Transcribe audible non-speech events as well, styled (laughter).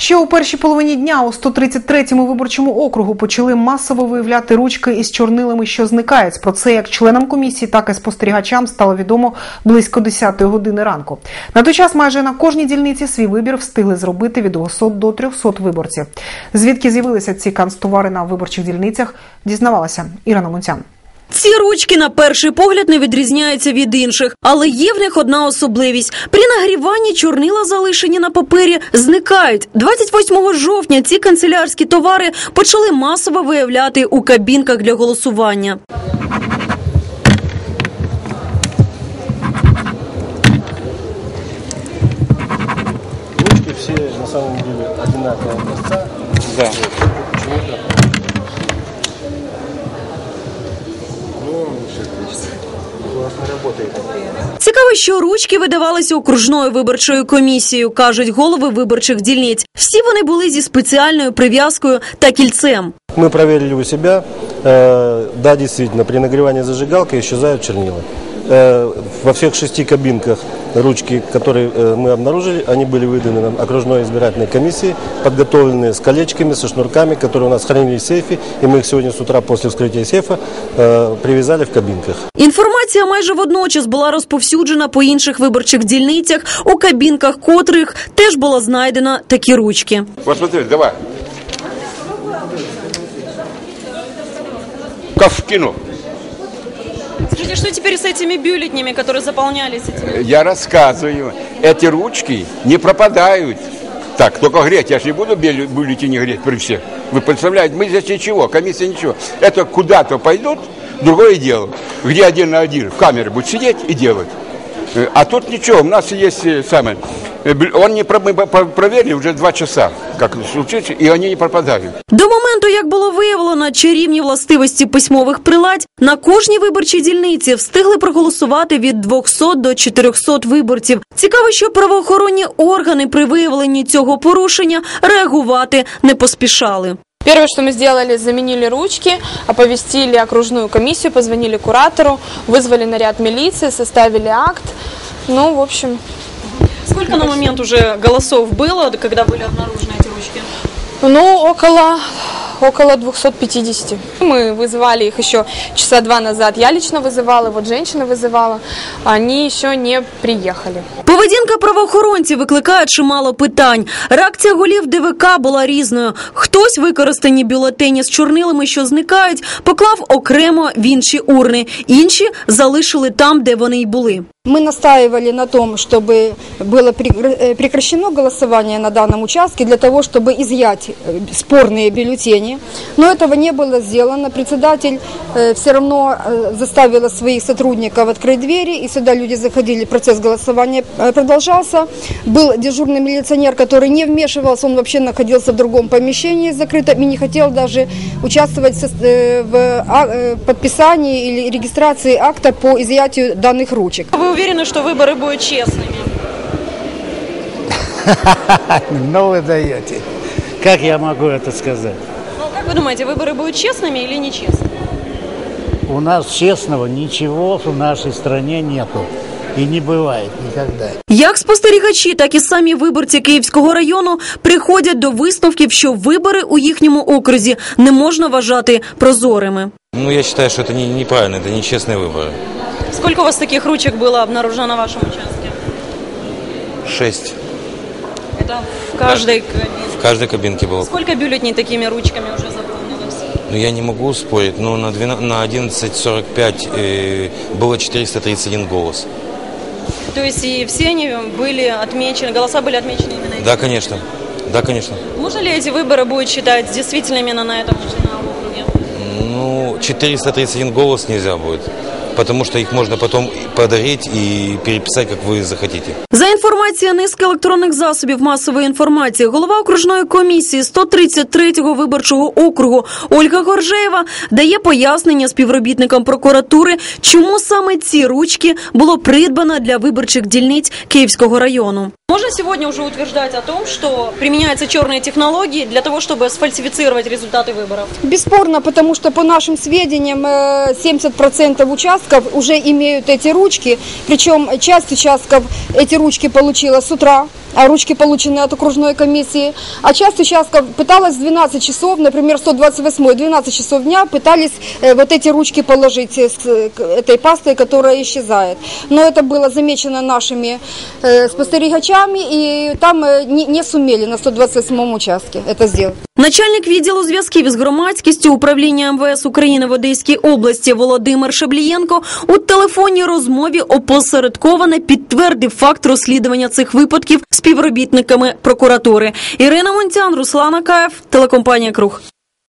Ще у першій половині дня у 133-му виборчому округу почали масово виявляти ручки із чорнилами, що зникають. Про це як членам комісії, так і спостерігачам стало відомо близько 10-ї години ранку. На той час майже на кожній дільниці свій вибір встигли зробити від 200 до 300 виборців. Звідки з'явилися ці канцтовари на виборчих дільницях, дізнавалася Ірина Мунцян. Ці ручки на перший погляд не відрізняються від інших, але є в них одна особливість: при нагріванні чорнила, залишені на папері, зникають. 28 жовтня ці канцелярські товари почали масово виявляти у кабінках для голосування. Ручки все на самом деле одинакового образца. Да. Цікаво, що ручки видавалися окружною виборчою комісією, кажуть голови виборчих дільниць. Всі вони були зі спеціальною прив'язкою та кільцем. Ми перевірили у себя. Э, да, дійсно, при нагріванні зажигалки исчезают чернила. Э, во всех шести кабинках ручки, которые э, мы обнаружили, они были выданы нам окружной избирательной комиссии, подготовленные с колечками, со шнурками, которые у нас хранились в сейфе, и мы их сегодня с утра после вскрытия сейфа э, привязали в кабинках. Інформація майже водночас була розповсюджена по інших виборчих дільницях, у кабінках котрих теж була знайдена такі ручки. Вот смотри, давай. Как в кино. Скажите, что теперь с этими бюллетнями, которые заполнялись этими? Я рассказываю. Эти ручки не пропадают. Так, только греть. Я же не буду бюлле- бюллетени греть при всех. Вы представляете, мы здесь ничего, комиссия ничего. Это куда-то пойдут, другое дело. Где один на один в камере будет сидеть и делать. Э, А тут ничего, у нас есть э, самое. э, бю- Он не про- мы по- проверили уже два часа, как случится, и они не пропадают. До моменту, як було виявлено чарівні властивості письмових приладь, на кожній виборчій дільниці встигли проголосувати від 200 до 400 виборців. Цікаво, що правоохоронні органи при виявленні цього порушення реагувати не поспішали. Первое, что мы сделали, заменили ручки, оповестили окружную комиссию, позвонили куратору, вызвали наряд милиции, составили акт. Ну, в общем, Сколько на момент уже голосов было, когда были обнаружены эти ручки? ну, около, около 250. Мы вызывали их еще часа два назад. Я лично вызывала, вот женщина вызывала. Они еще не приехали. Поведінка правоохоронців викликає чимало питань. Реакція голів ДВК була різною. Хтось використані бюлетені з чорнилами, що зникають, поклав окремо в інші урни. Інші залишили там, де вони й були. Мы настаивали на том, чтобы было э, прекращено голосование на данном участке для того, чтобы изъять э, спорные бюллетени. Но этого не было сделано. Председатель все равно э, заставила своих сотрудников открыть двери, и сюда люди заходили, процесс голосования э, продолжался. Был дежурный милиционер, который не вмешивался, он вообще находился в другом помещении закрытом и не хотел даже участвовать в э, а- э, подписании или регистрации акта по изъятию данных ручек. Ви уверені, що вибори будуть чесними? (laughs) Ну вы даете. Как я могу это сказать? Ну, як ви думаєте, вибори будуть чесними чи нечесними? У нас честного ничего в нашей стране нету. И не бывает никогда. Як спостерігачі, так і самі виборці Київського району приходять до висновків, що вибори у їхньому окрузі не можна вважати прозорими. Ну, я считаю, что это не, неправильно, это нечестные выборы. Сколько у вас таких ручек было обнаружено на вашем участке? Шесть. Это в каждой В каждой кабинке было. Сколько бюллетней такими ручками уже заполнилось? Ну, я не могу спорить, но на, 12, на 11.45 э, было 431 голос. То есть и все они были отмечены, голоса были отмечены именно этим? Да, конечно. Да, конечно. Можно ли эти выборы будет считать действительно именно на этом на округе? Ну, 431 голос нельзя будет, потому что их можно потом подарить и переписать, как вы захотите. За інформацією низки електронних засобів масової інформації, голова окружної комісії 133-го виборчого округу Ольга Горжеєва дає пояснення співробітникам прокуратури, чому саме ці ручки було придбано для виборчих дільниць Київського району. Можно сегодня уже утверждать о том, что применяются черные технологии для того, чтобы сфальсифицировать результаты выборов? Бесспорно, потому что по нашим сведениям э, 70% участков уже имеют эти ручки, причем часть участков эти ручки получила с утра, а ручки получены от окружной комиссии, а часть участков пыталась в 12 часов, например, 128 12 часов дня пытались э, вот эти ручки положить с э, этой пастой, которая исчезает. Но это было замечено нашими э, спостерігачами, и там э, не, не сумели на 128 участке это сделать. Начальник відділу зв'язків із громадськістю управління МВС України в Одеській області Володимир Шаблієнко у телефонній розмові опосередковано підтвердив факт розслідування цих випадків співробітниками прокуратури. Ірина Монтян, Руслана Каєв, телекомпанія Круг.